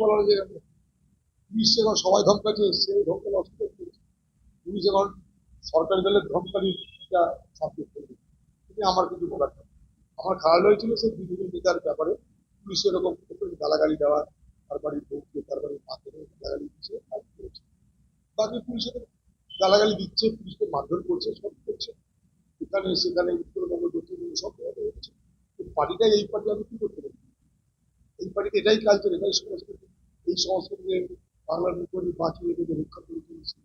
বলা যায় না। পুলিশ এখন সবাই ধমকাচ্ছে সে ধমকালে অসুবিধা কি হচ্ছে? পুলিশ এখন সরকারি দলের ধমকানির একটা সাবজেক্ট আমার কিছু বলার নেই। আমার খারাপ হয়েছিল সে বিজেপি নেতার ব্যাপারে পুলিশ এরকম গালাগালি দেওয়া, তার বাড়ির বউকে তার বাড়ির মাকে গালাগালি দিচ্ছে করেছে। বাকি পুলিশের গালাগালি দিচ্ছে, পুলিশকে মারধর করছে, সব করছে এখানে, সেখানে উত্তরবঙ্গ, দক্ষিণবঙ্গ সব হচ্ছে পার্টিটাই এই পার্টি আমি কি পারি এই পার্টিতে এটাই কালচার এটাই সংস্কৃতি। এই সংস্কৃতিকে বাংলার মুখে বাঁচিয়ে রেখে রক্ষা করে চলেছে।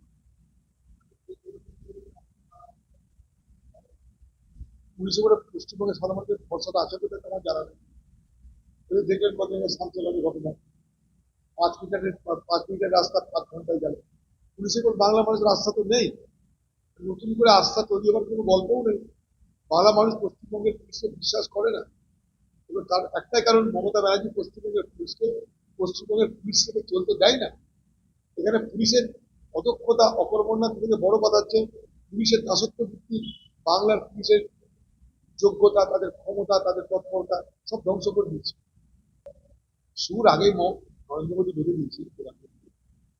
পুলিশের উপরে পশ্চিমবঙ্গের সাধারণ মানুষের ভরসাটা আছে বলে আমার জানা নেই দেখলেন কতদিনের শান্তিলাভী ঘটনা। পাঁচ মিনিটের পাঁচ মিনিটের রাস্তা পাঁচ ঘন্টায় গেল। পুলিশের কোন বাংলা মানুষের আস্থা তো নেই। নতুন করে আস্থা তৈরি হওয়ার কোনো গল্পও নেই। বাংলা মানুষ পশ্চিমবঙ্গের পুলিশকে বিশ্বাস করে না। এবং তার একটাই কারণ মমতা ব্যানার্জি পশ্চিমবঙ্গের পুলিশকে, পশ্চিমবঙ্গের পুলিশ থেকে চলতে দেয় না। এখানে পুলিশের অদক্ষতা অকর্মণ্যা থেকে বড় কথা হচ্ছে, পুলিশের দাসত্ব ভিত্তি বাংলার পুলিশের যোগ্যতা, তাদের ক্ষমতা, তাদের তৎপরতা সব ধ্বংস করে দিচ্ছে সুর আগেই ম- নরেন্দ্র মোদী বেঁধে দিয়েছে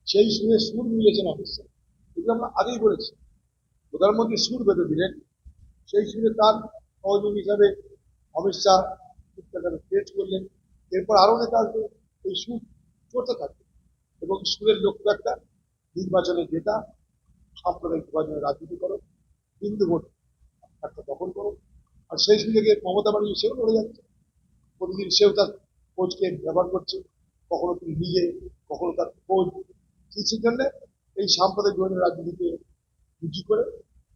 সেই সুরে সুর মিলেছেন অফিসে এগুলো আমরা আগেই বলেছি। প্রধানমন্ত্রী সুর বেঁধে দিলেন। সেই সুরে তার সহযোগী হিসাবে অমিত শাহ ক্রিয়েট করলেন। এরপর আরও নেতা আসবে এই সুর চলতে থাকবে এবং সুরের লক্ষ্য একটা নির্বাচনে জেতা সাম্প্রদায়িক বিভাজনের রাজনীতি করো হিন্দু ভোট একটা দখল করো। আর সেই সুযোগে মমতা ব্যানার্জি, সেও লড়ে যাচ্ছে। প্রতিদিন সেও তার কোচকে ব্যবহার করছে। কখনো তিনি নিজে, কখনো তার কোচ কিছুর জন্য এই সাম্প্রদায়িক বিভাজনের রাজনীতিকে রুচি করে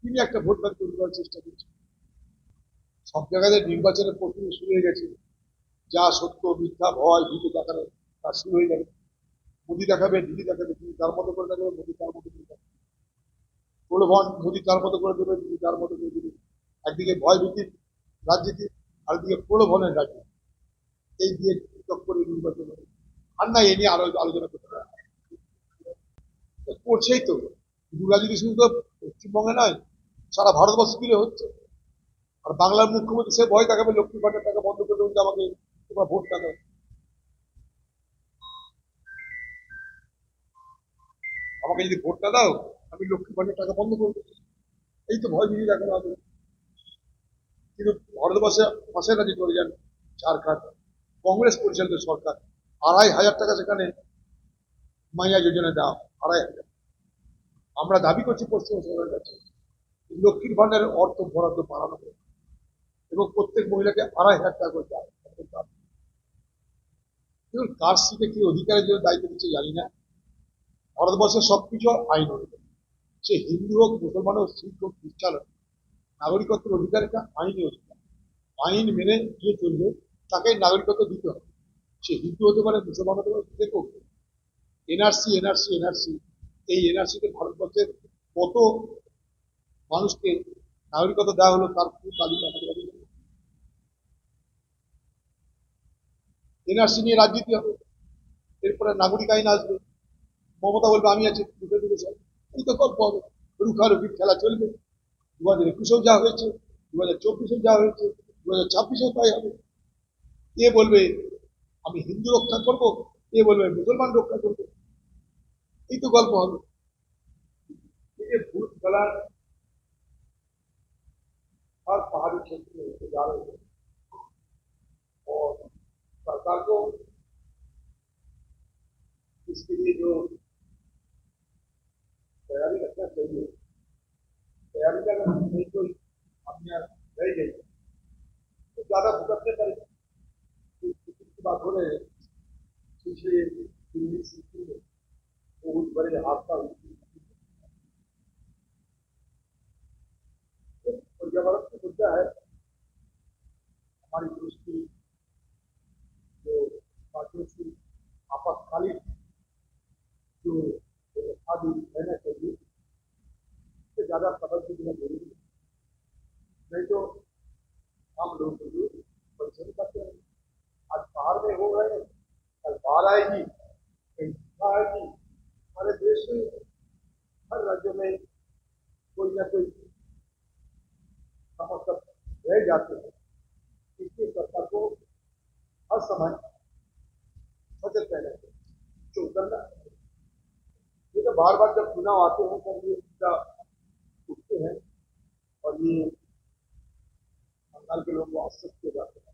তিনি একটা ভোট ব্যাংক তৈরি করার চেষ্টা করছেন। সব জায়গাতে নির্বাচনের প্রস্তুতি শুরু হয়ে গেছে। যা সত্য মিথ্যা ভয় ভীতি দেখানো তা শুরু হয়ে যাবে। মোদি দেখাবে, দিদি দেখাবে তিনি তার মতো করে দেখাবে, মোদি তার মতো করে দেখাবে। প্রলোভন মোদি তার মতো করে দেবে, দিদি তার মতো করে দেবে। একদিকে ভয় ভীতির রাজনীতি, আরেকদিকে প্রলোভনের রাজনীতি। এই দিয়ে চক্করে নির্বাচন হবে। আর না, এ নিয়ে আরও আলোচনা করতে হবে। করছেই তো। রাজনীতি শুধু তো পশ্চিমবঙ্গে নয়, সারা ভারতবর্ষ মিলে হচ্ছে। আর বাংলার মুখ্যমন্ত্রী সে ভয় দেখাবে লক্ষ্মী টাকা বন্ধ করে আমাকে তোমরা ভোট টাকা আমাকে যদি ভোটটা দাও, আমি লক্ষ্মী ভাণ্ডার টাকা বন্ধ করে দেবো এই তো ভয় ভীতি দেখানো হবে। কিন্তু ভারতবর্ষে পাশের রাজ্যে চলে যান ঝাড়খণ্ড কংগ্রেস পরিচালিত সরকার। আড়াই হাজার টাকা সেখানে মাইয়া যোজনা দেওয়া। আড়াই হাজার। আমরা দাবি করছি পশ্চিম সরকারের কাছে লক্ষ্মীর ভাণ্ডারের অর্থ বরাদ্দ বাড়ানো এবং প্রত্যেক মহিলাকে আড়াই হাজার টাকা করে দেওয়া দেখুন, কার সিটে কি অধিকারের জন্য দায়িত্ব দিচ্ছে জানি না। ভারতবর্ষের সবকিছু আইন অনুযায়ী। সে হিন্দু হোক, মুসলমান হোক, শিখ হোক, খ্রিস্টান হোক, নাগরিকত্বের অধিকার একটা আইনি অধিকার। আইন মেনে যে চলবে তাকে নাগরিকত্ব দিতে হবে। সে হিন্দু হতে পারে, মুসলমান হতে পারে, যে কেউ এনআরসি এনআরসি এনআরসি এই এনআরসিতে ভারতবর্ষের কত মানুষকে নাগরিকত্ব দেওয়া হলো, তার পুরো তালিকা আমাদের কাছে নেই। এনআরসি নিয়ে রাজনীতি হবে। এরপরে নাগরিক আইন আসবে। মমতা বলবে, আমি আছি এই তো গল্প হবে। রুখারুখির খেলা চলবে। দু হাজার একুশেও যা হয়েছে দু হাজার চব্বিশেও যা হয়েছে দু হাজার ছাব্বিশেও তাই হবে। এ বলবে, আমি হিন্দু রক্ষা করব? এ বলবে মুসলমান রক্ষা করব? এই তো গল্প হবে। এই যে ভূত খেলার আর পাহাড়ি ক্ষেত্রে যা রয়েছে सरकार को इसके लिए जो तैयारी रखना चाहिए। तैयारी करना अगर नहीं कोई अपने रह गई। तो ज़्यादा भुगतने पड़ेगा तो बात हो रहे हैं पिछले दिल्ली सिटी में बहुत बड़े हादसा हुई पर्यावरण की मुद्दा है हमारी देश की जो राज्यों की आपातकालीन जो व्यवस्था भी रहना चाहिए इससे ज़्यादा कदम की बिना ज़रूरी है नहीं तो हम लोग परिश्रम करते हैं आज बाहर में हो रहे हैं कल बाढ़ आएगी, कहीं आएगी, हमारे देश में, हर राज्य में कोई ना कोई समस्या रह जाते हैं। इसलिए सरकार को हर समय सजग रहना चाहिए उतरना ये तो बार बार जब चुनाव आते हैं, तब ये बंगाल के लोगों जाते हैं।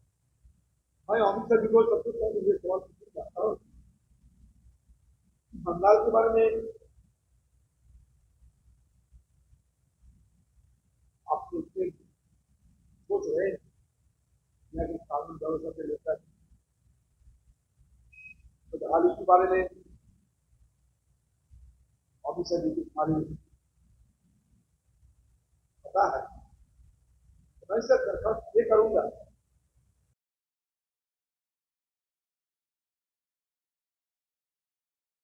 अमित शाह जी को सबसे पहले सवाल पूछना चाहता हूँ। बंगाल के बारे में आप सोचते सोच रहे हैं। कि कानून व्यवस्था से बारे में ऑफिसर जी की खाली होता है। तो मैं इससे ये करूँगा